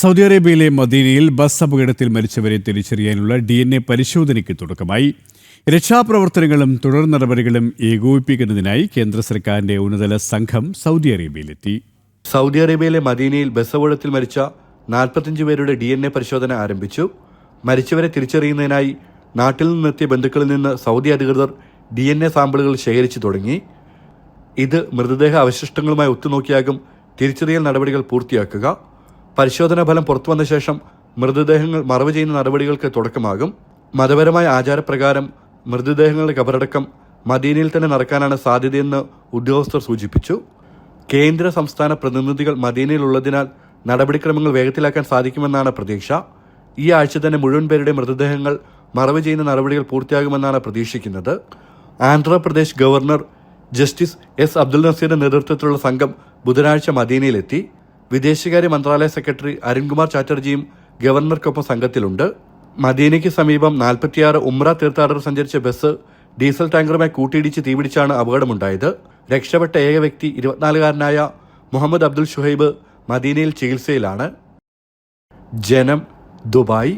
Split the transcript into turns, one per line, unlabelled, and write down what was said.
Saudi അറേബ്യയിലെ മദീനയിൽ bus അപകടത്തിൽ മരിച്ചവരെ തിരിച്ചറിയാനുള്ള ഡി എൻ എ പരിശോധനയ്ക്ക് തുടക്കമായി. രക്ഷാപ്രവർത്തനങ്ങളും തുടർ നടപടികളും ഏകോപിപ്പിക്കുന്നതിനായി കേന്ദ്ര സർക്കാരിന്റെ ഉന്നതല സംഘം സൗദി അറേബ്യയിലെത്തി.
സൗദി അറേബ്യയിലെ മദീനയിൽ ബസ് അപകടത്തിൽ മരിച്ച നാൽപ്പത്തഞ്ച് പേരുടെ ഡി എൻ എ പരിശോധന ആരംഭിച്ചു. മരിച്ചവരെ തിരിച്ചറിയുന്നതിനായി നാട്ടിൽ നിന്നെത്തിയ ബന്ധുക്കളിൽ നിന്ന് സൗദി അധികൃതർ ഡി എൻ എ സാമ്പിളുകൾ ശേഖരിച്ചു തുടങ്ങി. ഇത് മൃതദേഹ അവശിഷ്ടങ്ങളുമായി ഒത്തുനോക്കിയാകും തിരിച്ചറിയൽ നടപടികൾ പൂർത്തിയാക്കുക. പരിശോധനാ ഫലം പുറത്തുവന്ന ശേഷം മൃതദേഹങ്ങൾ മറവ് ചെയ്യുന്ന നടപടികൾക്ക് തുടക്കമാകും. മതപരമായ ആചാരപ്രകാരം മൃതദേഹങ്ങളുടെ കബറടക്കം മദീനയിൽ തന്നെ നടക്കാനാണ് സാധ്യതയെന്ന് ഉദ്യോഗസ്ഥർ സൂചിപ്പിച്ചു. കേന്ദ്ര സംസ്ഥാന പ്രതിനിധികൾ മദീനയിലുള്ളതിനാൽ നടപടിക്രമങ്ങൾ വേഗത്തിലാക്കാൻ സാധിക്കുമെന്നാണ് പ്രതീക്ഷ. ഈ ആഴ്ച തന്നെ മുഴുവൻ പേരുടെ മൃതദേഹങ്ങൾ മറവ് ചെയ്യുന്ന നടപടികൾ പൂർത്തിയാകുമെന്നാണ് പ്രതീക്ഷിക്കുന്നത്. Andhra Pradesh governor justice S Abdul നസീറിന്റെ നേതൃത്വത്തിലുള്ള സംഘം ബുധനാഴ്ച മദീനയിലെത്തി. വിദേശകാര്യ മന്ത്രാലയ സെക്രട്ടറി അരുൺകുമാർ ചാറ്റർജിയും ഗവർണർക്കൊപ്പം സംഘത്തിലുണ്ട്. മദീനയ്ക്ക് സമീപം നാൽപ്പത്തിയാറ് ഉമ്ര തീർത്ഥാടകർ സഞ്ചരിച്ച ബസ് ഡീസൽ ടാങ്കറുമായി കൂട്ടിയിടിച്ച് തീപിടിച്ചാണ് അപകടമുണ്ടായത്. രക്ഷപ്പെട്ട ഏക വ്യക്തി ഇരുപത്തിനാലുകാരനായ മുഹമ്മദ് അബ്ദുൽ ഷുഹൈബ് മദീനയിൽ ചികിത്സയിലാണ്. ജനം ദുബായ്.